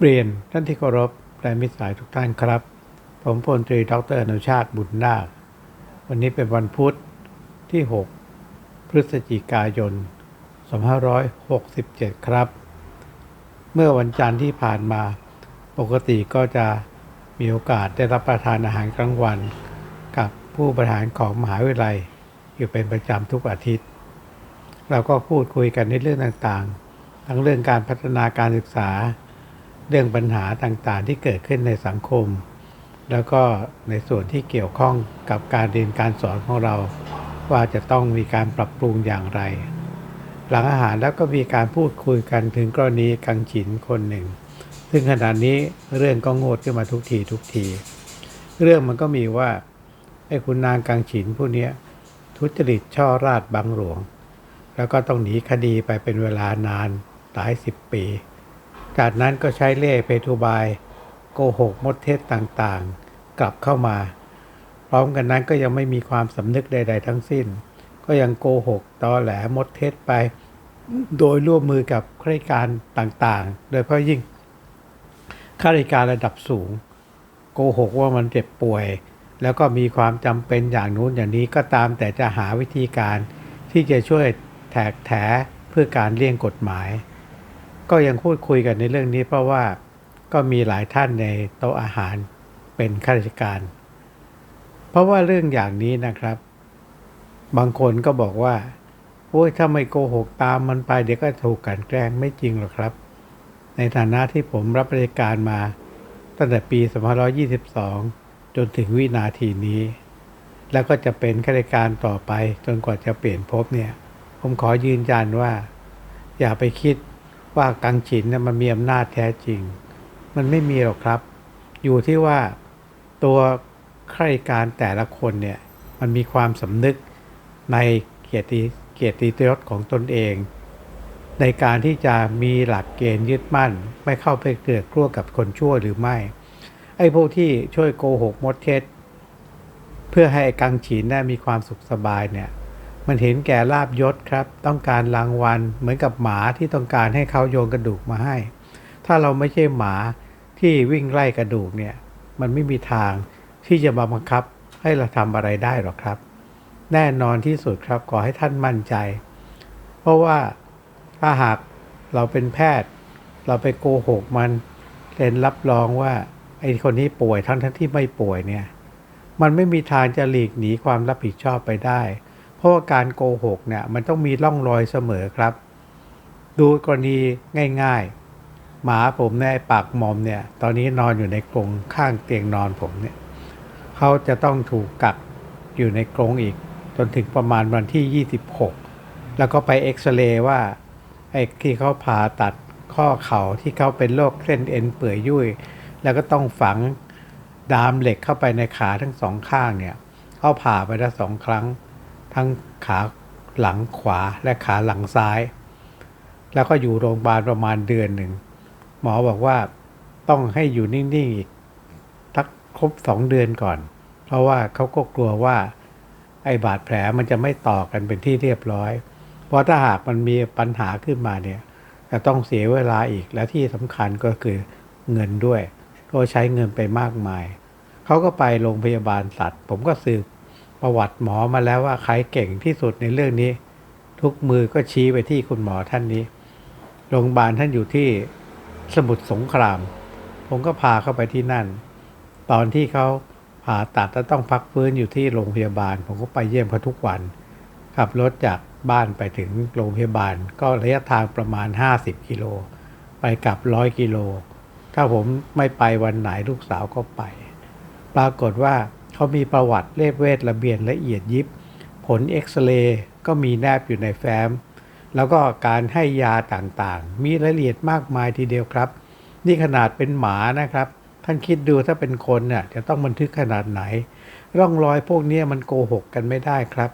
เรียนท่านที่เคารพและมิตรสายทุกท่านครับ ผมพลตรีดรอนุชาติบุญนาค วันนี้เป็นวันพุธที่ 6 พฤศจิกายน 2567 ครับ เมื่อวันจันทร์ที่ผ่านมาปกติก็จะมีโอกาสได้รับประทานอาหารกลางวัน กับผู้บริหารของมหาวิทยาลัย อยู่เป็นประจำทุกอาทิตย์ เราก็พูดคุยกันในเรื่องต่างๆ ทั้งเรื่องการพัฒนาการศึกษา เรื่องปัญหาต่างๆที่เกิดขึ้นในสังคม แล้วก็ในส่วนที่เกี่ยวข้องกับการเรียนการสอนของเรา ว่าจะต้องมีการปรับปรุงอย่างไร หลังอาหารแล้วก็มีการพูดคุยกันถึงกรณีกังฉินคนหนึ่ง ซึ่งขณะนี้เรื่องก็โงดขึ้นมาทุกทีทุกที เรื่องมันก็มีว่าไอ้คุณนางกังฉินผู้นี้ทุจริตช่อราดบังหลวง แล้วก็ต้องหนีคดีไปเป็นเวลานานหลายสิบปี จากนั้นก็ใช้เล่ห์เพทุบาย โกหกมดเท็จต่างๆ กลับเข้ามา พร้อมกันนั้นก็ยังไม่มีความสำนึกใด ๆ ทั้งสิ้น ก็ยังโกหกตอแหลมดเท็จไป โดยร่วมมือกับข้าราชการต่างๆ โดยเฉพาะยิ่งข้าราชการระดับสูง โกหกว่ามันเจ็บป่วย แล้วก็มีความจำเป็นอย่างนู้นอย่างนี้ก็ตามแต่จะหาวิธีการที่จะช่วยแทกแถเพื่อการเลี่ยงกฎหมาย ก็ยังพูดคุยกันในเรื่องนี้ เพราะว่าก็มีหลายท่านในโต๊ะอาหารเป็นข้าราชการ เพราะว่าเรื่องอย่างนี้นะครับ บางคนก็บอกว่าโอ้ยถ้าไม่โกหกตามมันไปเดี๋ยวก็ถูกกันแกล้งไม่จริงหรอกครับ ในฐานะที่ผมรับราชการมาตั้งแต่ปี2522 จนถึงวินาทีนี้ แล้วก็จะเป็นข้าราชการต่อไปจนกว่าจะเปลี่ยนภพเนี่ย ผมขอยืนยันว่า อย่าไปคิด ว่ากังฉินน่ะมันมีอำนาจแท้จริง มันไม่มีหรอกครับ อยู่ที่ว่าตัวข้าราชการแต่ละคนเนี่ยมันมีความสำนึกในเกียรติเกียรติยศของตนเอง ในการที่จะมีหลักเกณฑ์ยึดมั่น ไม่เข้าไปเกลือกลัวกับคนชั่วหรือไม่ ไอ้พวกที่ช่วยโกหกมดเท็จเพื่อให้กังฉีนได้มีความสุขสบายเนี่ย มันเห็นแก่ลาบยศครับ ต้องการรางวัล เหมือนกับหมาที่ต้องการให้เขาโยนกระดูกมาให้ ถ้าเราไม่ใช่หมาที่วิ่งไล่กระดูกเนี่ย มันไม่มีทางที่จะมาบังคับให้เราทำอะไรได้หรอกครับ แน่นอนที่สุดครับขอให้ท่านมั่นใจ เพราะว่าถ้าหากเราเป็นแพทย์ เราไปโกหกมันเซ็นรับรองว่าไอ้คนนี้ป่วยทั้งทั้งที่ไม่ป่วยเนี่ย มันไม่มีทางจะหลีกหนีความรับผิดชอบไปได้ ราะว่าการโกหกเนี่ยมันต้องมีร่องรอยเสมอครับ ดูกรณีง่าย ๆ หมาผมในปากหมอมเนี่ย ตอนนี้นอนอยู่ในกรงข้างเตียงนอนผมเนี่ยเขาจะต้องถูกกักอยู่ในกรงอีก จนถึงประมาณวันที่ 26 แล้วก็ไปเอ็กซเรย์ว่าไอ้ที่เขาผ่าตัดข้อเข่าที่เขาเป็นโรคเส้นเอ็นเปื่อยยุ่ยแล้วก็ต้องฝังดามเหล็กเข้าไปในขาทั้งสองข้างเนี่ยเขาผ่าไปแล้วสองครั้ง ทั้งขาหลังขวาและขาหลังซ้าย แล้วก็อยู่โรงพยาบาลประมาณเดือนหนึ่ง หมอบอกว่าต้องให้อยู่นิ่งๆอีกทักครบสองเดือนก่อน เพราะว่าเขาก็กลัวว่าไอ้บาดแผลมันจะไม่ต่อกันเป็นที่เรียบร้อย เพราะถ้าหากมันมีปัญหาขึ้นมาเนี่ยจะต้องเสียเวลาอีกและที่สำคัญก็คือเงินด้วยก็ใช้เงินไปมากมาย เขาก็ไปโรงพยาบาลสัตว์ ผมก็สืบ ประวัติหมอมาแล้วว่าใครเก่งที่สุดในเรื่องนี้ ทุกมือก็ชี้ไปที่คุณหมอท่านนี้โรงพยาบาลท่านอยู่ที่สมุทรสงคราม ผมก็พาเข้าไปที่นั่น ตอนที่เขาผ่าตัดแล้วต้องพักฟื้นอยู่ที่โรงพยาบาล ผมก็ไปเยี่ยมเขาทุกวัน ขับรถจากบ้านไปถึงโรงพยาบาล ก็ระยะทางประมาณ 50 กิโล ไปกลับร้อยกิโล ถ้าผมไม่ไปวันไหนลูกสาวก็ไป ปรากฏว่า เขามีประวัติเลขเวทระเบียนละเอียดยิบ ผลเอ็กซเรย์ก็มีแนบอยู่ในแฟ้ม แล้วก็การให้ยาต่างๆ มีรายละเอียดมากมายทีเดียวครับ นี่ขนาดเป็นหมานะครับ ท่านคิดดูถ้าเป็นคนเนี่ยจะต้องบันทึกขนาดไหน ร่องรอยพวกนี้มันโกหกกันไม่ได้ครับ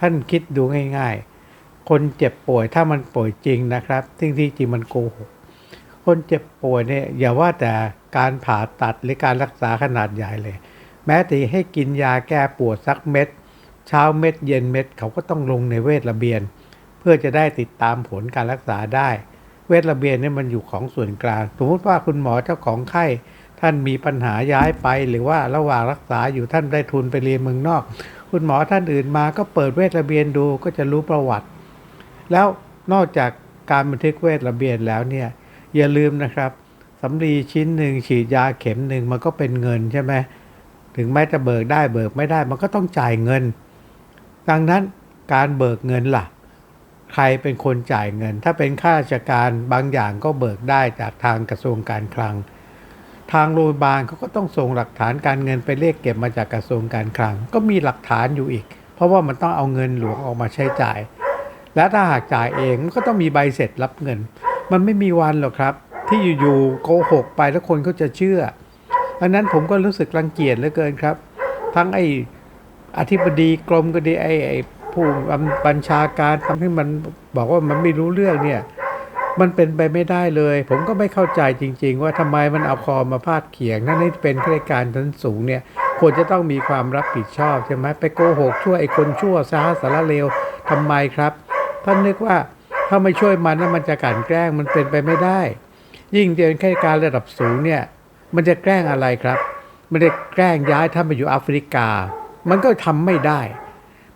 ท่านคิดดูง่าย ๆ คนเจ็บป่วยถ้ามันป่วยจริงนะครับซึ่งที่จริงมันโกหกคนเจ็บป่วยเนี่ยอย่าว่าแต่การผ่าตัดหรือการรักษาขนาดใหญ่เลย แม้แต่ให้กินยาแก้ปวดสักเม็ด เช้าเม็ดเย็นเม็ดเขาก็ต้องลงในเวทระเบียน เพื่อจะได้ติดตามผลการรักษาได้ เวทระเบียนนี่มันอยู่ของส่วนกลาง สมมติว่าคุณหมอเจ้าของไข้ท่านมีปัญหาย้ายไปหรือว่าระหว่างรักษาอยู่ท่านได้ทุนไปเรียนเมืองนอก คุณหมอท่านอื่นมาก็เปิดเวทระเบียนดูก็จะรู้ประวัติ แล้วนอกจากการบันทึกเวทระเบียนแล้วเนี่ยอย่าลืมนะครับสำลีชิ้นหนึ่งฉีดยาเข็มหนึ่งมันก็เป็นเงินใช่ไหม ถึงแม้จะเบิกได้เบิกไม่ได้มันก็ต้องจ่ายเงิน ดังนั้นการเบิกเงินล่ะ ใครเป็นคนจ่ายเงิน ถ้าเป็นข้าราชการบางอย่างก็เบิกได้จากทางกระทรวงการคลัง ทางโรงพยาบาลเขาก็ต้องส่งหลักฐานการเงินไปเรียกเก็บมาจากกระทรวงการคลัง ก็มีหลักฐานอยู่อีก เพราะว่ามันต้องเอาเงินหลวงออกมาใช้จ่าย และถ้าหากจ่ายเองก็ต้องมีใบเสร็จรับเงิน มันไม่มีวันหรอกครับ ที่อยู่ๆโกหกไปแล้วคนก็จะเชื่อ ดังนั้นผมก็รู้สึกรังเกียจเหลือเกินครับ ทั้งไอ้อธิบดีกรมก็ดีไอ้ไอ้ผู้บัญชาการทำให้มันบอกว่ามันไม่รู้เรื่องเนี่ย มันเป็นไปไม่ได้เลย ผมก็ไม่เข้าใจจริง ๆ ว่าทำไมมันเอาคอมาพาดเขียงนั่นนี่เป็นข้าราชการชั้นสูงเนี่ยควรจะต้องมีความรับผิดชอบใช่ไหมไปโกหกช่วยไอ้คนชั่วซาสารเลวทำไมครับท่านนึกว่าถ้าไม่ช่วยมันแล้วมันจะกลั่นแกล้งมันเป็นไปไม่ได้ ยิ่งเรียนข้าราชการระดับสูงเนี่ย มันจะแกล้งอะไรครับ มันจะแกล้งย้ายท่านไปอยู่แอฟริกา มันก็ทำไม่ได้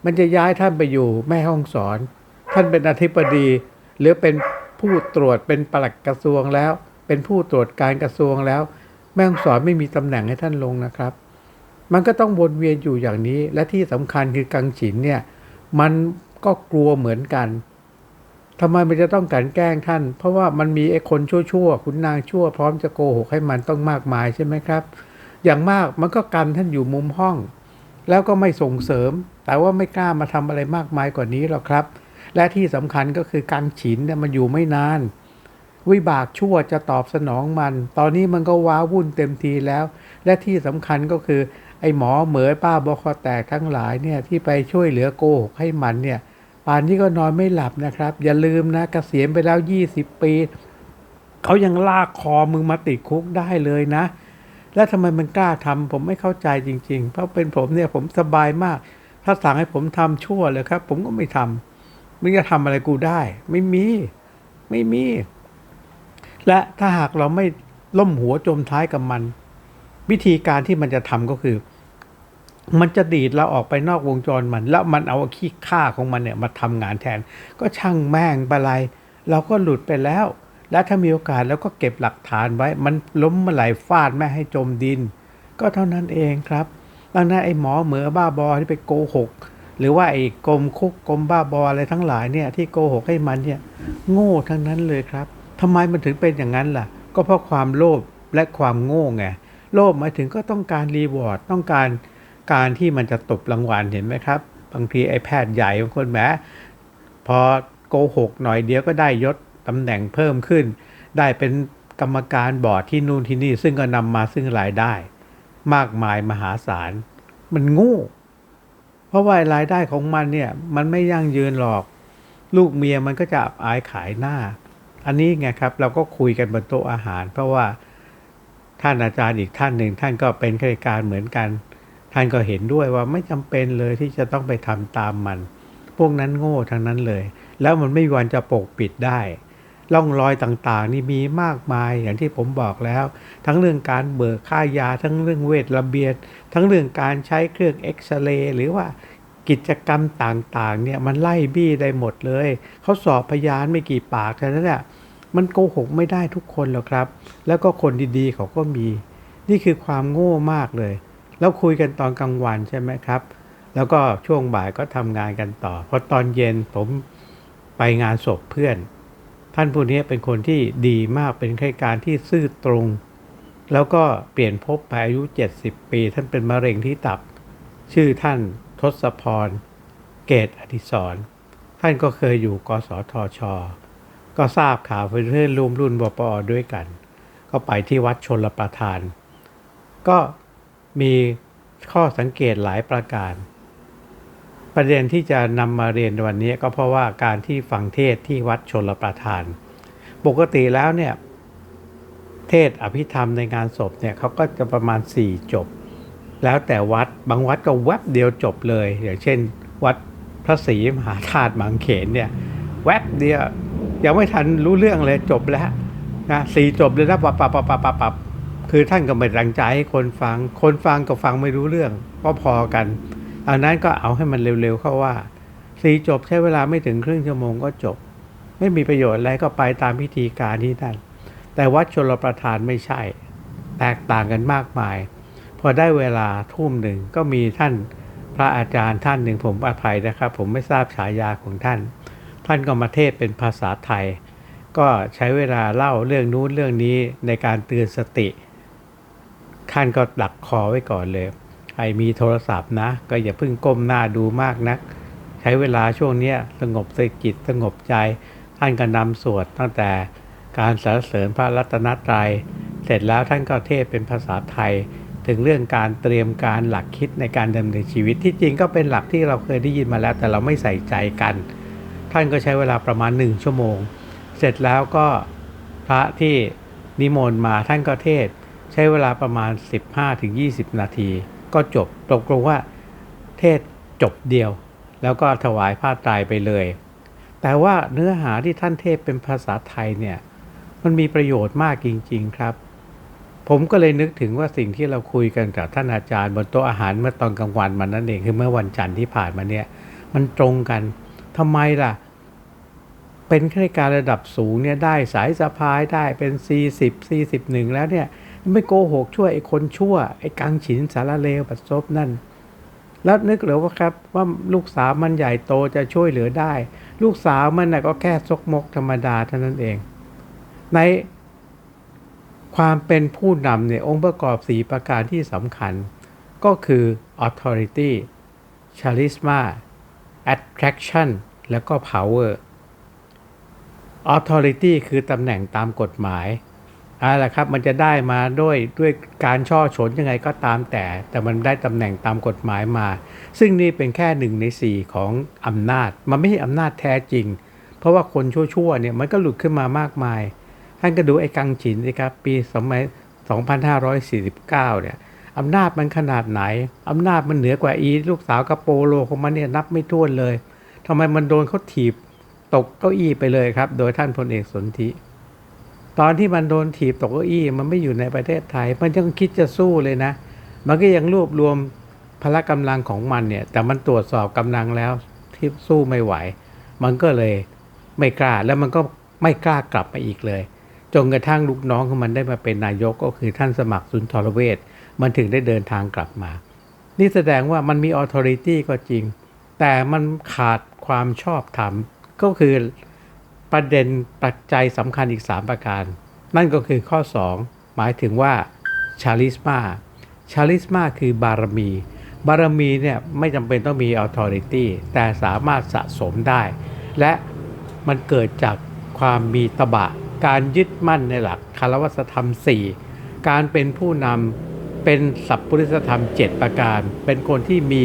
มันจะย้ายท่านไปอยู่แม่ห้องสอน ท่านเป็นอธิบดี หรือเป็นผู้ตรวจเป็นปลัดกระทรวงแล้ว เป็นผู้ตรวจการกระทรวงแล้ว แม่ห้องสอนไม่มีตำแหน่งให้ท่านลงนะครับ มันก็ต้องวนเวียนอยู่อย่างนี้ และที่สำคัญคือกังฉินเนี่ย มันก็กลัวเหมือนกัน ทำไมมันจะต้องกลันแกล้งท่าน เพราะว่ามันมีไอ้คนชั่วๆขุนนางชั่ว พร้อมจะโกหกให้มันต้องมากมายใช่ไหมครับ อย่างมากมันก็กันท่านอยู่มุมห้อง แล้วก็ไม่ส่งเสริม แต่ว่าไม่กล้ามาทำอะไรมากมายกว่านี้หรอกครับ และที่สำคัญก็คือการฉินเนี่ยมันอยู่ไม่นาน วิบากชั่วจะตอบสนองมัน ตอนนี้มันก็ว้าวุ่นเต็มทีแล้ว และที่สำคัญก็คือไอ้หมอเหมยป้าบอคอแตกทั้งหลายเนี่ยที่ไปช่วยเหลือโกหกให้มันเนี่ย ป่านนี้ก็นอนไม่หลับนะครับ อย่าลืมนะกเกษียณไปแล้ว 20 ปีเขายังลากคอมึงมาติดคุกได้เลยนะ แล้วทำไมมันกล้าทำผมไม่เข้าใจจริง ๆ เพราะเป็นผมเนี่ยผมสบายมาก ถ้าสั่งให้ผมทำชั่วเลยครับ ผมก็ไม่ทำมึงจะทำอะไรกูได้ ไม่มี ไม่มี และถ้าหากเราไม่ล่มหัวจมท้ายกับมัน วิธีการที่มันจะทำก็คือ มันจะดีดเราออกไปนอกวงจรมัน แล้วมันเอาขี้ข้าของมันเนี่ยมาทำงานแทน ก็ช่างแม่งไปไรเราก็หลุดไปแล้ว และถ้ามีโอกาสแล้วก็เก็บหลักฐานไว้ มันล้มมื่อไหร่ฟาดแม่ให้จมดิน ก็เท่านั้นเองครับดังนั้นไอ้หมอเหมือบ้าบอที่ไปโกหก หรือว่าไอ้กรมคุกกรมบ้าบออะไรทั้งหลายเนี่ยที่โกหกให้มันเนี่ยโง่ทั้งนั้นเลยครับทำไมมันถึงเป็นอย่างนั้นล่ะ ก็เพราะความโลภและความโง่ไงโลภหมายถึงก็ต้องการรีวอร์ดต้องการ การที่มันจะตบรางวัลเห็นไหมครับ บางทีไอ้แพทย์ใหญ่บางคนแหมพอโกหกหน่อยเดียวก็ได้ยศตำแหน่งเพิ่มขึ้น ได้เป็นกรรมการบอร์ดที่นู่นที่นี่ ซึ่งก็นำมาซึ่งรายได้ มากมายมหาศาล มันโง่เพราะว่ารายได้ของมันเนี่ยมันไม่ยั่งยืนหรอก ลูกเมียมันก็จะอับอายขายหน้า อันนี้ไงครับเราก็คุยกันบนโต๊ะอาหาร เพราะว่าท่านอาจารย์อีกท่านหนึ่งท่านก็เป็นข้าราชการเหมือนกัน ท่านก็เห็นด้วยว่าไม่จำเป็นเลยที่จะต้องไปทำตามมัน พวกนั้นโง่ทั้งนั้นเลย แล้วมันไม่มวันจะปกปิดได้ร่องรอยต่างๆ นี่มีมากมายอย่างที่ผมบอกแล้ว ทั้งเรื่องการเบิกค่ายาทั้งเรื่องเวทระเบียดทั้งเรื่องการใช้เครื่องเอ็กซเรย์หรือว่ากิจกรรมต่างๆเนี่ยมันไล่บี้ได้หมดเลย เขาสอบพยานไม่กี่ปากเท่านั้นแหละมันโกหกไม่ได้ทุกคนหรอกครับ แล้วก็คนดีๆเขาก็มี นี่คือความโง่มากเลย แล้วคุยกันตอนกลางวันใช่ไหมครับ แล้วก็ช่วงบ่ายก็ทำงานกันต่อพอตอนเย็นผมไปงานศพเพื่อน ท่านผู้นี้เป็นคนที่ดีมากเป็นข้าราชการที่ซื่อตรง แล้วก็เปลี่ยนภพไปอายุ 70 ปี ท่านเป็นมะเร็งที่ตับ ชื่อท่านทศพร เกตอดิศรท่านก็เคยอยู่กสทช ก็ทราบข่าวเพื่อนร่วมรุ่นบปอด้วยกัน ก็ไปที่วัดชนลประทาน ก็ มีข้อสังเกตหลายประการ ประเด็นที่จะนำมาเรียนวันนี้ก็เพราะว่าการที่ฟังเทศที่วัดชนลประทาน ปกติแล้วเนี่ย เทศอภิธรรมในงานศพเนี่ยเขาก็จะประมาณ 4 จบ แล้วแต่วัดบางวัดก็แวบเดียวจบเลย อย่างเช่น วัดพระศรีมหาธาตุบางเขนเนี่ยแวบเดียวยังไม่ทันรู้เรื่องเลยจบแล้วนะสี่จบเลยนะปับปับปับปับปับปับ คือท่านก็ไม่ตั้งใจให้คนฟัง คนฟังก็ฟังไม่รู้เรื่องก็พอกันอันนั้นก็เอาให้มันเร็วๆเข้าว่าสีจบใช้เวลาไม่ถึงครึ่งชั่วโมงก็จบ ไม่มีประโยชน์อะไรก็ไปตามพิธีการที่นั่นแต่วัดชลประทานไม่ใช่ แตกต่างกันมากมาย พอได้เวลาทุ่มหนึ่งก็มีท่านพระอาจารย์ท่านหนึ่งผมอภัยนะครับ ผมไม่ทราบฉายาของท่าน ท่านก็มาเทศเป็นภาษาไทย ก็ใช้เวลาเล่าเรื่องนู้นเรื่องนี้ในการเตือนสติ ท่านก็ดักคอไว้ก่อนเลย ใครมีโทรศัพท์นะ ก็อย่าเพิ่งก้มหน้าดูมากนัก ใช้เวลาช่วงนี้สงบสจิตสงบใจ ท่านก็นำสวดตั้งแต่การสรรเสริญพระรัตนตรัย เสร็จแล้วท่านก็เทศเป็นภาษาไทย ถึงเรื่องการเตรียมการหลักคิดในการดำเนินชีวิตที่จริงก็เป็นหลักที่เราเคยได้ยินมาแล้ว แต่เราไม่ใส่ใจกัน ท่านก็ใช้เวลาประมาณหนึ่งชั่วโมง เสร็จแล้วก็พระที่นิมนต์มาท่านก็เทศ ใช้เวลาประมาณ 15-20 นาที ก็จบตกลงว่าเทศจบเดียว แล้วก็ถวายผ้าไตรไปเลย แต่ว่าเนื้อหาที่ท่านเทศเป็นภาษาไทยเนี่ยมันมีประโยชน์มากจริง ๆครับ ผมก็เลยนึกถึงว่าสิ่งที่เราคุยกันกับท่านอาจารย์บนโต๊ะอาหารเมื่อตอนกลางวันมันนั่นเองคือเมื่อวันจันทร์ที่ผ่านมาเนี่ยมันตรงกันทำไมล่ะ เป็นข้าราชการระดับสูงเนี่ยได้สายสะพายได้เป็น40 41แล้วเนี่ย ไม่โกหกช่วยไอ้คนชั่ว ไอ้กังฉินสารเลวปัสซบนั่น แล้วนึกเหรือว่าครับว่าลูกสาวมันใหญ่โตจะช่วยเหลือได้ ลูกสาวมันน่ะก็แค่ซกมกธรรมดาเท่านั้นเอง ในความเป็นผู้นำเนี่ยองค์ประกอบสีประการที่สำคัญ ก็คือ authority charisma attraction แล้วก็ power authority คือตำแหน่งตามกฎหมาย อะไรครับมันจะได้มาด้วยด้วยการช่อฉนยังไงก็ตามแต่ แต่มันได้ตำแหน่งตามกฎหมายมา ซึ่งนี่เป็นแค่หนึ่งในสี่ของอำนาจ มันไม่ใช่อำนาจแท้จริง เพราะว่าคนชั่วๆเนี่ยมันก็หลุดขึ้นมามากมาย ท่านก็ดูไอ้กังฉินสิครับปีสมัย2549 เนี่ยอำนาจมันขนาดไหน อำนาจมันเหนือกว่าอี ลูกสาวกระโปโลของมันเนี่ยนับไม่ถ้วนเลยทำไมมันโดนเขาถีบตกเก้าอี้ไปเลยครับ โดยท่านพลเอกสนธิ ตอนที่มันโดนถีบตกเก้าอี้มันไม่อยู่ในประเทศไทย มันยังคิดจะสู้เลยนะ มันก็ยังรวบรวมพละกำลังของมันเนี่ย แต่มันตรวจสอบกำลังแล้วที่สู้ไม่ไหว มันก็เลยไม่กล้าแล้วมันก็ไม่กล้ากลับมาอีกเลยจนกระทั่งลูกน้องของมันได้มาเป็นนายกก็คือท่านสมัครสุนทรเวชมันถึงได้เดินทางกลับมา นี่แสดงว่ามันมีออโ t ริตี้ก็จริง แต่มันขาดความชอบธรรมก็คือ ประเด็นปัจจัยสำคัญอีก 3 ประการ นั่นก็คือข้อ 2 หมายถึงว่าชาลิสมาชาลิสมาคือบารมี บารมีเนี่ยไม่จำเป็นต้องมีออโ t ริตี้แต่สามารถสะสมได้ และมันเกิดจากความมีตบะ การยึดมั่นในหลักคารวสธรรม 4 การเป็นผู้นำเป็นสัพพุริสธรรม 7 ประการ เป็นคนที่มี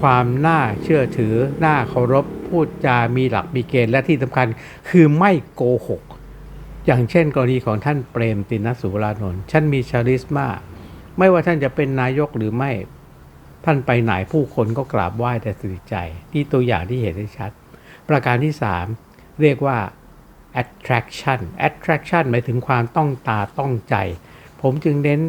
ความน่าเชื่อถือ น่าเคารพ พูดจามีหลักมีเกณฑ์และที่สำคัญคือไม่โกหก อย่างเช่นกรณีของท่านเปรมตินสุรานนท์ท่านมีชาริสมาไม่ว่าท่านจะเป็นนายกหรือไม่ท่านไปไหนผู้คนก็กราบไหว้แต่สนิใจนี่ตัวอย่างที่เห็นได้ชัด ประการที่ 3 เรียกว่า attraction attraction หมายถึงความต้องตาต้องใจ ผมจึงเน้น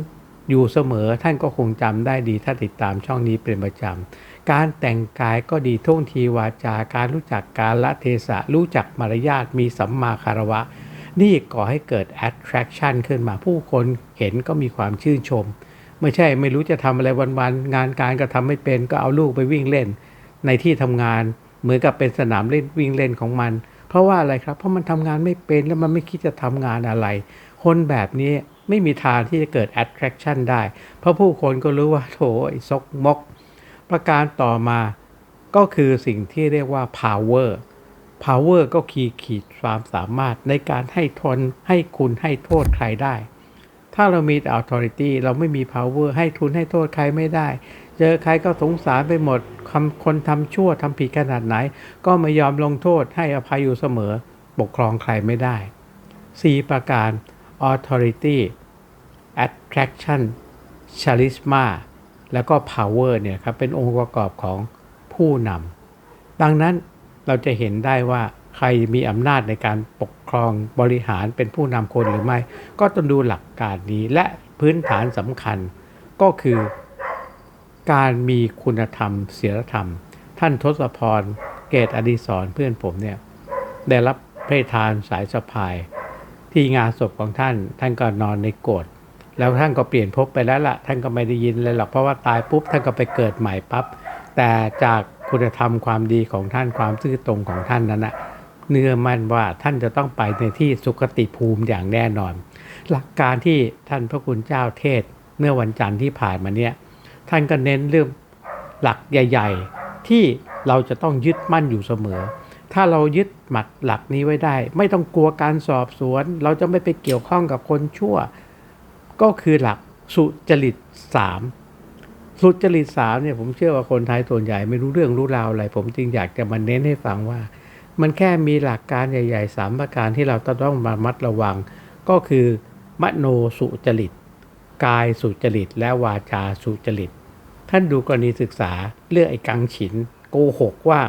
อยู่เสมอท่านก็คงจำได้ดีถ้าติดตามช่องนี้เป็นประจำ การแต่งกายก็ดีท่วงทีวาจาการรู้จักการละเทศะ รู้จักมารยาทมีสัมมาคารวะ นี่ก่อให้เกิด attraction ขึ้นมาผู้คนเห็นก็มีความชื่นชม ไม่ใช่ไม่รู้จะทำอะไรวันๆงานการก็ทำไม่เป็นก็เอาลูกไปวิ่งเล่น ในที่ทำงานเหมือนกับเป็นสนามเล่นวิ่งเล่นของมัน เพราะว่าอะไรครับเพราะมันทำงานไม่เป็นแล้วมันไม่คิดจะทำงานอะไร คนแบบนี้ ไม่มีทางที่จะเกิด attraction ได้ เพราะผู้คนก็รู้ว่าโถไอ้ซกมก ประการต่อมาก็คือสิ่งที่เรียกว่า power power ก็ขีดขีดความสามารถในการให้ทนให้คุณให้โทษใครได้ ถ้าเรามีแต่ authority เราไม่มี power ให้ทุนให้โทษใครไม่ได้ เจอใครก็สงสารไปหมดคำคนทำชั่วทำผิดขนาดไหน ก็ไม่ยอมลงโทษให้อภัยอยู่เสมอ ปกครองใครไม่ได้ 4 ประการ authority attraction charisma แล้วก็ power เนี่ยครับเป็นองค์ประกอบของผู้นำดังนั้นเราจะเห็นได้ว่าใครมีอำนาจในการปกครองบริหารเป็นผู้นำคนหรือไม่ ก็ต้องดูหลักการนี้และพื้นฐานสำคัญ ก็คือการมีคุณธรรมศีลธรรม ท่านทศพร เกตอดีศรเพื่อนผมเนี่ยได้รับพระทานสายสะพาย ที่งานศพของท่าน ท่านก็นอนในโกรธแล้วท่านก็เปลี่ยนภพไปแล้วล่ะ ท่านก็ไม่ได้ยินเลยหรอกเพราะว่าตายปุ๊บท่านก็ไปเกิดใหม่ปั๊บแต่จากคุณธรรมความดีของท่านความซื่อตรงของท่านนั้นนะเนื้อมั่นว่าท่านจะต้องไปในที่สุคติภูมิอย่างแน่นอน หลักการที่ท่านพระคุณเจ้าเทศเมื่อวันจันทร์ที่ผ่านมาเนี่ยท่านก็เน้นเรื่องหลักใหญ่ ๆ ที่เราจะต้องยึดมั่นอยู่เสมอ ถ้าเรายึดหมัดหลักนี้ไว้ได้ ไม่ต้องกลัวการสอบสวน เราจะไม่ไปเกี่ยวข้องกับคนชั่ว ก็คือหลักสุจริตสามสุจริตสามเนี่ยผมเชื่อว่าคนไทยส่วนใหญ่ไม่รู้เรื่องรู้ราวอะไร ผมจึงอยากจะมาเน้นให้ฟังว่า มันแค่มีหลักการใหญ่ๆสามประการที่เราต้องมามัดระวัง ก็คือมโนสุจริต กายสุจริต และวาจาสุจริต ท่านดูกรณีศึกษาเรื่องไอ้กังฉินโกหกว่า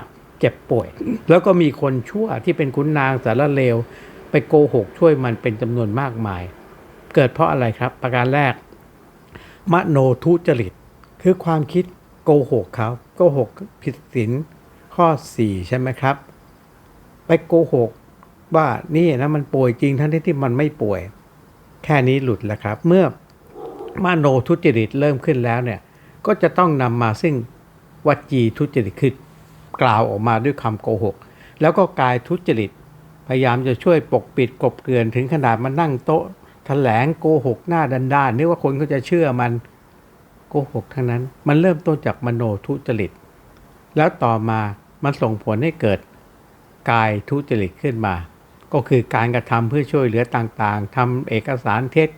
เจ็บป่วย แล้วก็มีคนชั่วที่เป็นขุนนางสารเลว ไปโกหกช่วยมันเป็นจำนวนมากมาย เกิดเพราะอะไรครับ ประการแรก มโนทุจริต คือความคิดโกหกเขาโกหกผิดศีลข้อ 4 ใช่ไหมครับ ไปโกหกว่านี่นะมันป่วยจริงทั้งที่ที่มันไม่ป่วย แค่นี้หลุดแล้วครับ เมื่อมโนทุจริตเริ่มขึ้นแล้วเนี่ยก็จะต้องนำมาซึ่งวจีทุจริตคือ กล่าวออกมาด้วยคำโกหก แล้วก็กายทุจริต พยายามจะช่วยปกปิดกบเกลื่อนถึงขนาดมานั่งโต๊ะแถลงโกหกหน้าด้านๆนึกว่าคนก็จะเชื่อมันโกหกทั้งนั้น มันเริ่มต้นจากมโนทุจริต แล้วต่อมามันส่งผลให้เกิดกายทุจริตขึ้นมา ก็คือการกระทำเพื่อช่วยเหลือต่างๆทำเอกสารเท็จ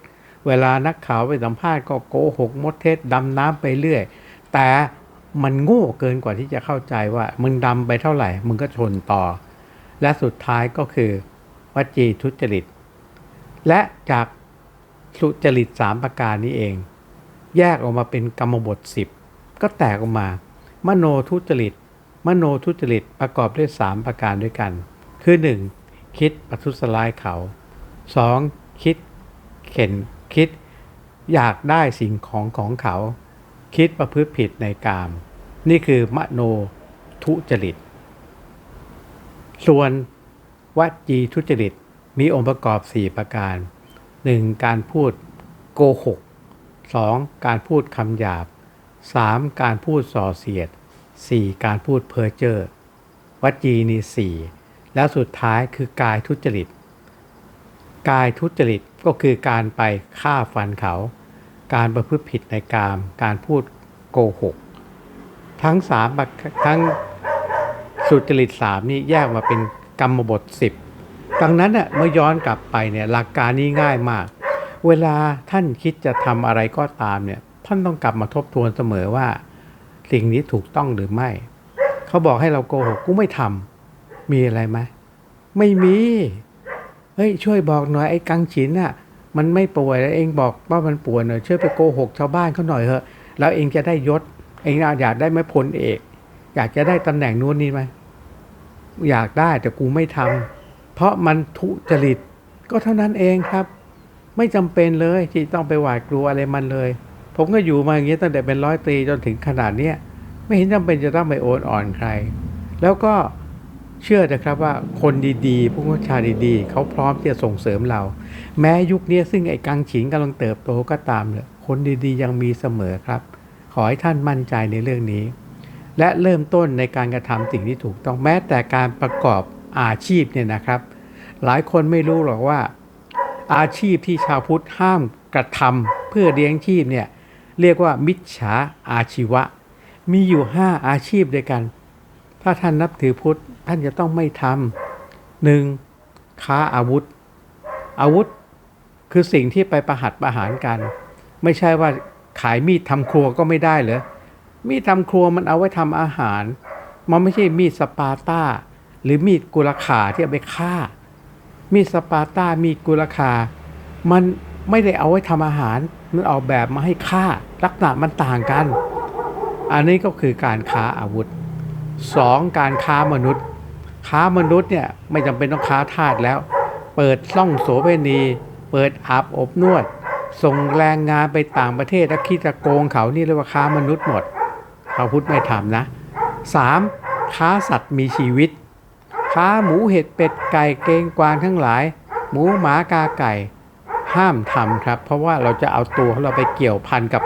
เวลานักข่าวไปสัมภาษณ์ก็โกหกมดเท็จดำน้ำไปเรื่อย แต่ มันโง่เกินกว่าที่จะเข้าใจว่ามึงดำไปเท่าไหร่ มึงก็ชนต่อ และสุดท้ายก็คือวจีทุจริต และจากสุจริตสามประการนี้เอง แยกออกมาเป็นกรรมบทสิบก็แตกออกมา มโนทุจริต มโนทุจริตประกอบด้วยสามประการด้วยกัน คือหนึ่งคิดประทุษร้ายเขาสองคิดเข็นคิดอยากได้สิ่งของของเขา คิดประพฤติผิดในกาม นี่คือมโนทุจริต ส่วนวจีทุจริตมีองค์ประกอบ 4 ประการ 1. การพูดโกหก 2. การพูดคำหยาบ 3. การพูดส่อเสียด 4. การพูดเพ้อเจ้อวจีนี่สี่แล้วสุดท้ายคือกายทุจริต กายทุจริตก็คือการไปฆ่าฟันเขา การประพฤติผิดในกาม การพูดโกหก ทั้งสามทั้งสุจริตสามนี่แยกมาเป็นกรรมบทสิบดังนั้นเน่ยเมื่อย้อนกลับไปเนี่ยหลักการนี้ง่ายมาก เวลาท่านคิดจะทำอะไรก็ตามเนี่ยท่านต้องกลับมาทบทวนเสมอว่า สิ่งนี้ถูกต้องหรือไม่ เขาบอกให้เราโกหกกูไม่ทำมีอะไรไหมไม่มีเฮ้ยช่วยบอกหน่อยไอ้กังฉินน่ะ มันไม่ป่วยแล้วเองบอกว่ามันป่วยหน่อยช่วยไปโกหกชาวบ้านเขาหน่อยเถอะ แล้วเองจะได้ยศ เองอยากได้ไหมพลเอก อยากจะได้ตำแหน่งนู้นนี่ไหมอยากได้แต่กูไม่ทำเพราะมันทุจริต ก็เท่านั้นเองครับ ไม่จำเป็นเลยที่ต้องไปหวาดกลัวอะไรมันเลย ผมก็อยู่มาอย่างนี้ตั้งแต่เป็นร้อยตรีจนถึงขนาดเนี้ยไม่เห็นจำเป็นจะต้องไปโอนอ่อนใคร แล้วก็ เชื่อนะครับว่าคนดีๆ ผู้บัญชาดีๆ เขาพร้อมที่จะส่งเสริมเรา แม้ยุคนี้ซึ่งไอ้กังฉินกำลังเติบโตก็ตามเลยคนดีๆ ยังมีเสมอครับ ขอให้ท่านมั่นใจในเรื่องนี้ และเริ่มต้นในการกระทำสิ่งที่ถูกต้องแม้แต่การประกอบอาชีพเนี่ยนะครับ หลายคนไม่รู้หรอกว่า อาชีพที่ชาวพุทธห้ามกระทำเพื่อเลี้ยงชีพเนี่ยเรียกว่ามิจฉาอาชีวะ มีอยู่ 5 อาชีพด้วยกัน ถ้าท่านนับถือพุทธ ท่านจะต้องไม่ทำหนึ่งค้าอาวุธ อาวุธคือสิ่งที่ไปประหัตประหารกัน ไม่ใช่ว่าขายมีดทำครัวก็ไม่ได้เหรอมีดทำครัวมันเอาไว้ทำอาหาร มันไม่ใช่มีดสปาต้า หรือมีดกุลขาที่เอาไปฆ่า มีดสปาต้ามีดกุลขา มันไม่ได้เอาไว้ทำอาหาร มันออกแบบมาให้ฆ่า ลักษณะมันต่างกัน อันนี้ก็คือการค้าอาวุธ 2. การค้ามนุษย์ ค้ามนุษย์เนี่ยไม่จำเป็นต้องค้าทาสแล้ว เปิดช่องโสเภณี เปิดอาบอบนวด ส่งแรงงานไปต่างประเทศแล้วคิดจะโกงเขานี่เรียกว่าค้ามนุษย์หมดพระพุทธไม่ทำนะ 3. ค้าสัตว์มีชีวิต ค้าหมูเห็ดเป็ดไก่เกงกวางทั้งหลาย หมูหมากาไก่ ห้ามทำครับ เพราะว่าเราจะเอาตัวของเราไปเกี่ยวพันกับ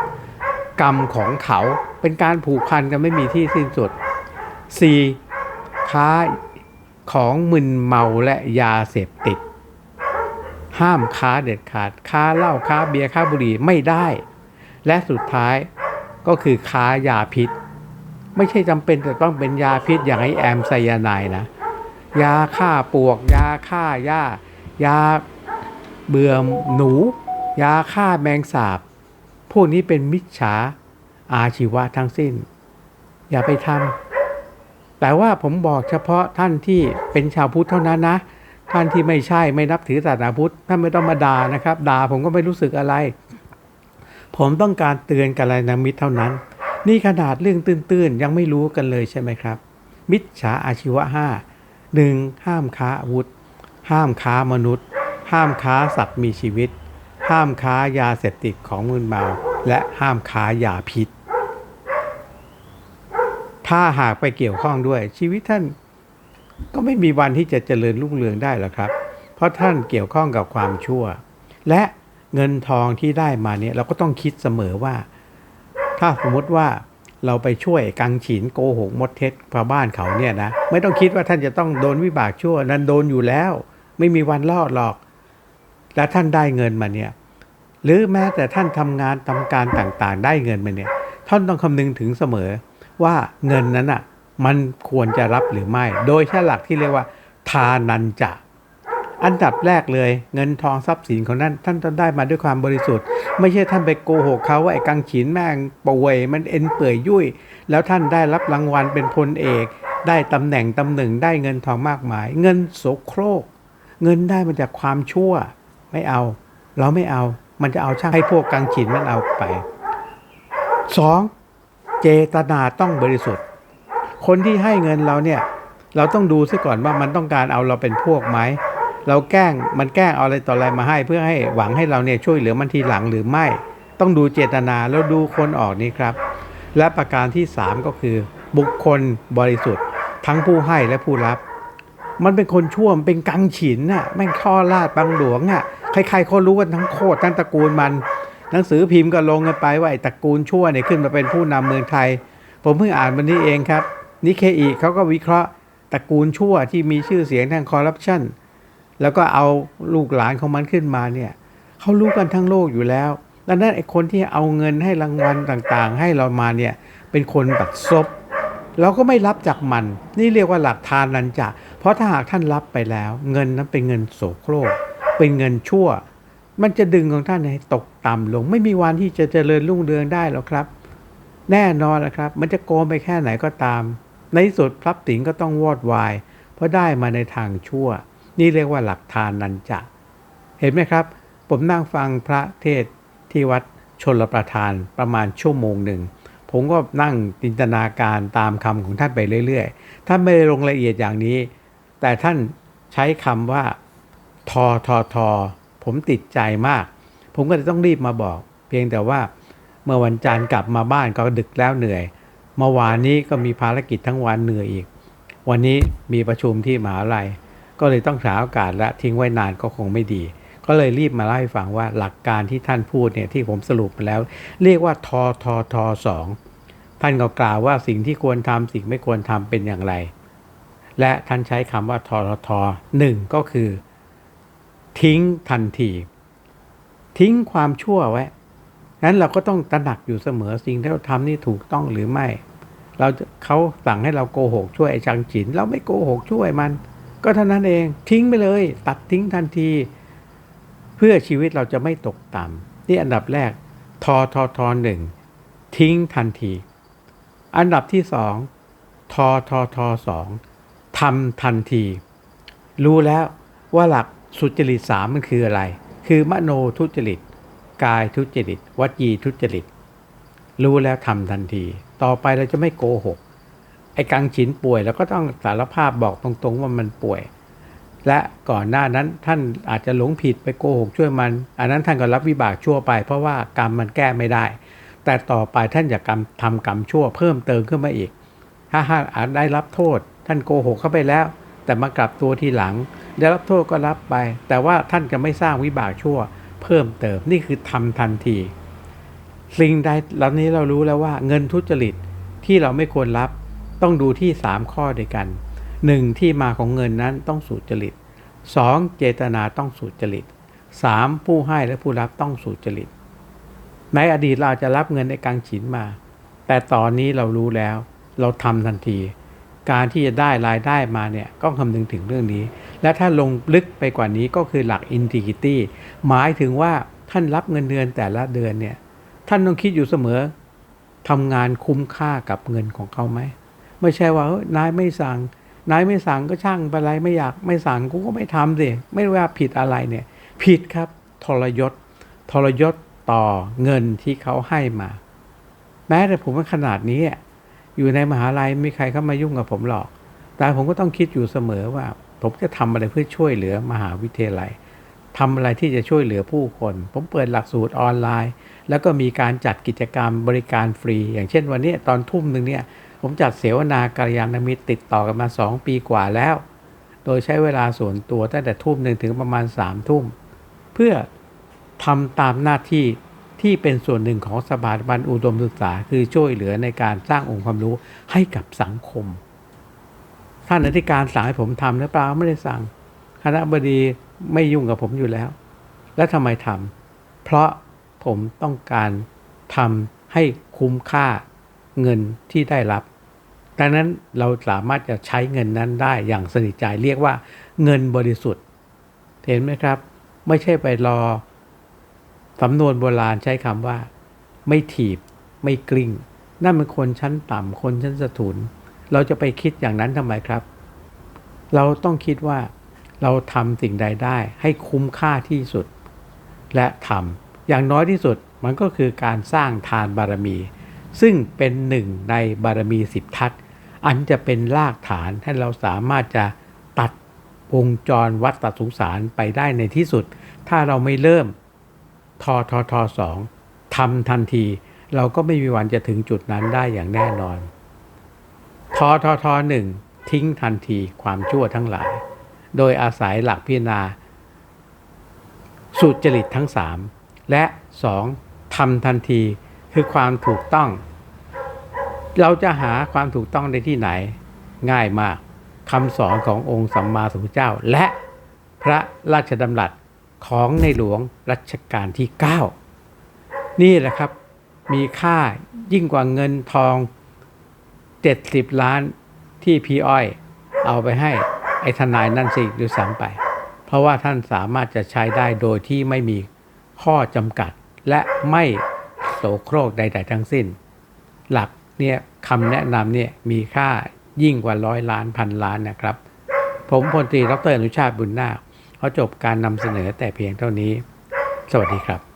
กรรมของเขา เป็นการผูกพันกันไม่มีที่สิ้นสุด 4. ค้า ของมึนเมาและยาเสพติด ห้ามค้าเด็ดขาด ค้าเหล้าค้าเบียร์ค้าบุหรี่ไม่ได้ และสุดท้ายก็คือค้ายาพิษ ไม่ใช่จำเป็นจะต้องเป็นยาพิษอย่างไอแอมไซยาไนด์นะ ยาฆ่าปวก ยาฆ่าหญ้ายาเบื่อหนู ยาฆ่าแมงสาบ พวกนี้เป็นมิจฉาอาชีวะทั้งสิ้น อย่าไปทำ แต่ว่าผมบอกเฉพาะท่านที่เป็นชาวพุทธเท่านั้นนะ ท่านที่ไม่ใช่ไม่นับถือศาสนาพุทธท่านไม่ต้องมาด่านะครับด่าผมก็ไม่รู้สึกอะไร ผมต้องการเตือนกัลยาณมิตรเท่านั้น นี่ขนาดเรื่องตื้นๆ ยังไม่รู้กันเลยใช่ไหมครับ มิจฉาอาชีวะห้าหนึ่งห้ามค้าอาวุธ ห้ามค้ามนุษย์ ห้ามค้าสัตว์มีชีวิต ห้ามค้ายาเสพติดของมึนเมา และห้ามค้ายาพิษ ถ้าหากไปเกี่ยวข้องด้วย ชีวิตท่านก็ไม่มีวันที่จะเจริญรุ่งเรืองได้หรอกครับ เพราะท่านเกี่ยวข้องกับความชั่ว และเงินทองที่ได้มาเนี่ยเราก็ต้องคิดเสมอว่า ถ้าสมมติว่าเราไปช่วยกังฉีนโกหกมดเท็จชาวบ้านเขาเนี่ยนะไม่ต้องคิดว่าท่านจะต้องโดนวิบากชั่ว นั้นโดนอยู่แล้ว ไม่มีวันรอดหรอก และท่านได้เงินมาเนี่ยหรือแม้แต่ท่านทำงานทำการต่างๆ ได้เงินมาเนี่ยท่านต้องคำนึงถึงเสมอ ว่าเงินนั้นอะมันควรจะรับหรือไม่ โดยใช้หลักที่เรียกว่า ทานันจะ อันดับแรกเลย เงินทองทรัพย์สินของนั้นท่านต้องได้มาด้วยความบริสุทธิ์ ไม่ใช่ท่านไปโกหกเขาว่าไอ้กังฉีนแม่งป่วยมันเอ็นเปื่อยยุ่ย แล้วท่านได้รับรางวัลเป็นพลเอก ได้ตำแหน่งตำแหน่งได้เงินทองมากมาย เงินโสโครก เงินได้มาจากความชั่ว ไม่เอา เราไม่เอา มันจะเอาช่างให้พวกกังฉีนมันเอาไปสอง เจตนาต้องบริสุทธิ์ คนที่ให้เงินเราเนี่ยเราต้องดูซะก่อนว่ามันต้องการเอาเราเป็นพวกไหมเราแกล้งมันแกล้งเอาอะไรต่ออะไรมาให้ เพื่อให้หวังให้เราเนี่ยช่วยเหลือมันทีหลังหรือไม่ ต้องดูเจตนาแล้วดูคนออกนี่ครับ และประการที่ 3 ก็คือ บุคคลบริสุทธิ์ ทั้งผู้ให้และผู้รับ มันเป็นคนชั่วมเป็นกังฉินน่ะแม่งข้อลาดบังหลวงอะใครๆเขารู้กันทั้งโคตรทั้งตระกูลมัน หนังสือพิมพ์ก็ลงกันไปว่าไอ้ตระกูลชั่วเนี่ยขึ้นมาเป็นผู้นำเมืองไทย ผมเพิ่งอ่านวันนี้เองครับนิเคอีเขาก็วิเคราะห์ตระกูลชั่วที่มีชื่อเสียงทางคอร์รัปชันแล้วก็เอาลูกหลานของมันขึ้นมาเนี่ยเขารู้กันทั้งโลกอยู่แล้วดังนั้นไอ้คนที่เอาเงินให้รางวัลต่างๆ ให้เรามาเนี่ยเป็นคนบัดซบเราก็ไม่รับจากมัน นี่เรียกว่าหลักทานนันจะเพราะถ้าหากท่านรับไปแล้ว เงินนั้นเป็นเงินโสโครกเป็นเงินชั่ว มันจะดึงของท่านให้ตกต่ำลง ไม่มีวันที่จะเจริญรุ่งเรืองได้หรอกครับ แน่นอนนะครับ มันจะโกงไปแค่ไหนก็ตาม ในที่สุดทรัพย์สินก็ต้องวอดวาย เพราะได้มาในทางชั่ว นี่เรียกว่าหลักทานนันจะ เห็นไหมครับ ผมนั่งฟังพระเทศที่วัดชนลประทานประมาณชั่วโมงหนึ่งผมก็นั่งจินตนาการตามคำของท่านไปเรื่อยๆ ท่านไม่ได้ลงละเอียดอย่างนี้ แต่ท่านใช้คำว่า ทอทอทอ ผมติดใจมาก ผมก็เลยต้องรีบมาบอก เพียงแต่ว่าเมื่อวันจันทร์กลับมาบ้านก็ดึกแล้วเหนื่อย เมื่อวานนี้ก็มีภารกิจทั้งวันเหนื่อยอีก วันนี้มีประชุมที่มหาลัย ก็เลยต้องหาโอกาสและทิ้งไว้นานก็คงไม่ดี ก็เลยรีบมาเล่าให้ฟังว่าหลักการที่ท่านพูดเนี่ยที่ผมสรุปมาแล้ว เรียกว่าทอทอทอสองท่านก็กล่าวว่าสิ่งที่ควรทำสิ่งไม่ควรทำเป็นอย่างไร และท่านใช้คำว่าทอทอทหนึ่งก็คือ ทิ้งทันที ทิ้งความชั่วไว้นั้นเราก็ต้องตระหนักอยู่เสมอสิ่งที่เราทำนี่ถูกต้องหรือไม่ เราเขาสั่งให้เราโกหกช่วยไอ้จังจิน เราไม่โกหกช่วยมัน ก็เท่านั้นเองทิ้งไปเลย ตัดทิ้งทันที เพื่อชีวิตเราจะไม่ตกต่ำนี่อันดับแรกทอทอทอหนึ่งทิ้งทันที อันดับที่สองทอทอทอสองทำทันที รู้แล้วว่าหลัก สุจริตสามมันคืออะไร คือมโนทุจริต กายทุจริตวจีทุจริต รู้แล้วทำทันที ต่อไปเราจะไม่โกหก ไอ้กังฉินป่วยแล้วก็ต้องสารภาพบอกตรงๆว่ามันป่วย และก่อนหน้านั้นท่านอาจจะหลงผิดไปโกหกช่วยมัน อันนั้นท่านก็รับวิบากชั่วไป เพราะว่ากรรมมันแก้ไม่ได้ แต่ต่อไปท่านอย่ากรรมทำกรรมชั่วเพิ่มเติมขึ้นมาอีก ถ้าท่านอาจได้รับโทษ ท่านโกหกเข้าไปแล้ว แต่มากลับตัวทีหลัง ได้รับโทษก็รับไป แต่ว่าท่านจะไม่สร้างวิบากชั่ว เพิ่มเติมนี่คือทำทันที สิ่งใดเหล่านี้เรารู้แล้วว่าเงินทุจริตที่เราไม่ควรรับต้องดูที่ 3 ข้อด้วยกัน 1. ที่มาของเงินนั้นต้องสุจริต 2. เจตนาต้องสุจริต 3. ผู้ให้และผู้รับต้องสุจริต ในอดีตเราจจะรับเงินในกังฉินมา แต่ตอนนี้เรารู้แล้ว เราทำทันที การที่จะได้รายได้มาเนี่ยก็คำนึงถึงเรื่องนี้ และถ้าลงลึกไปกว่านี้ก็คือหลัก integrity หมายถึงว่าท่านรับเงินเดือนแต่ละเดือนเนี่ยท่านต้องคิดอยู่เสมอทำงานคุ้มค่ากับเงินของเขาไหมไม่ใช่ว่านายไม่สั่งนายไม่สั่งก็ช่างไปไรไม่อยากไม่สั่งกูก็ไม่ทำสิไม่ว่าผิดอะไรเนี่ยผิดครับทรยศ ทรยศต่อเงินที่เขาให้มา แม้แต่ผมว่าขนาดนี้ อยู่ในมหาลัยไม่มีใครเข้ามายุ่งกับผมหรอก แต่ผมก็ต้องคิดอยู่เสมอว่า ผมจะทำอะไรเพื่อช่วยเหลือมหาวิทยาลัยทำอะไรที่จะช่วยเหลือผู้คน ผมเปิดหลักสูตรออนไลน์ แล้วก็มีการจัดกิจกรรมบริการฟรี อย่างเช่นวันนี้ตอนทุ่มหนึ่งเนี่ยผมจัดเสวนาการยานมิตรติดต่อกันมา 2 ปีกว่าแล้ว โดยใช้เวลาส่วนตัวตั้งแต่ทุ่มหนึ่งถึงประมาณ3ามทุ่ม เพื่อทำตามหน้าที่ ที่เป็นส่วนหนึ่งของสถาบันอุดมศึกษา คือช่วยเหลือในการสร้างองค์ความรู้ให้กับสังคม ท่านอธิการสั่งให้ผมทำหรือเปล่าไม่ได้สั่ง คณะบดีไม่ยุ่งกับผมอยู่แล้ว แล้วทำไมทำเพราะผมต้องการทำให้คุ้มค่าเงินที่ได้รับดังนั้นเราสามารถจะใช้เงินนั้นได้อย่างสนิทใจเรียกว่าเงินบริสุทธิ์ เห็นไหมครับ ไม่ใช่ไปรอ สำนวนโบราณใช้คำว่า ไม่ถีบ ไม่กลิ้ง นั่นเป็นคนชั้นต่ำคนชั้นสถุน เราจะไปคิดอย่างนั้นทำไมครับ เราต้องคิดว่าเราทำสิ่งใดได้ให้คุ้มค่าที่สุด และทำอย่างน้อยที่สุดมันก็คือการสร้างทานบารมี ซึ่งเป็นหนึ่งในบารมีสิบทัศอันจะเป็นรากฐานให้เราสามารถจะตัดวงจรวัฏฏสงสารไปได้ในที่สุด ถ้าเราไม่เริ่ม ทอทอทอสองทำทันที เราก็ไม่มีวันจะถึงจุดนั้นได้อย่างแน่นอนทอทอทอหนึ่งทิ้งทันทีความชั่วทั้งหลาย โดยอาศัยหลักพิจารณาสุจริตทั้งสามและสองทำทันทีคือความถูกต้อง เราจะหาความถูกต้องได้ที่ไหน ง่ายมากคำสอนขององค์สัมมาสัมพุทธเจ้า และพระราชดำรัส ของในหลวงรัชกาลที่ 9 นี่แหละครับมีค่ายิ่งกว่าเงินทอง 70 ล้านที่พี่อ้อย เอาไปให้ไอ้ทนายนั่นสิด้วยซ้ำไป เพราะว่าท่านสามารถจะใช้ได้โดยที่ไม่มีข้อจำกัด และไม่โสโครกใด ๆ ทั้งสิ้น หลักเนี่ยคำแนะนำเนี่ยมีค่ายิ่งกว่าร้อยล้านพันล้านนะครับ ผมพลตรีดรอนุชาติบุญนาค ขอจบการนำเสนอแต่เพียงเท่านี้ สวัสดีครับ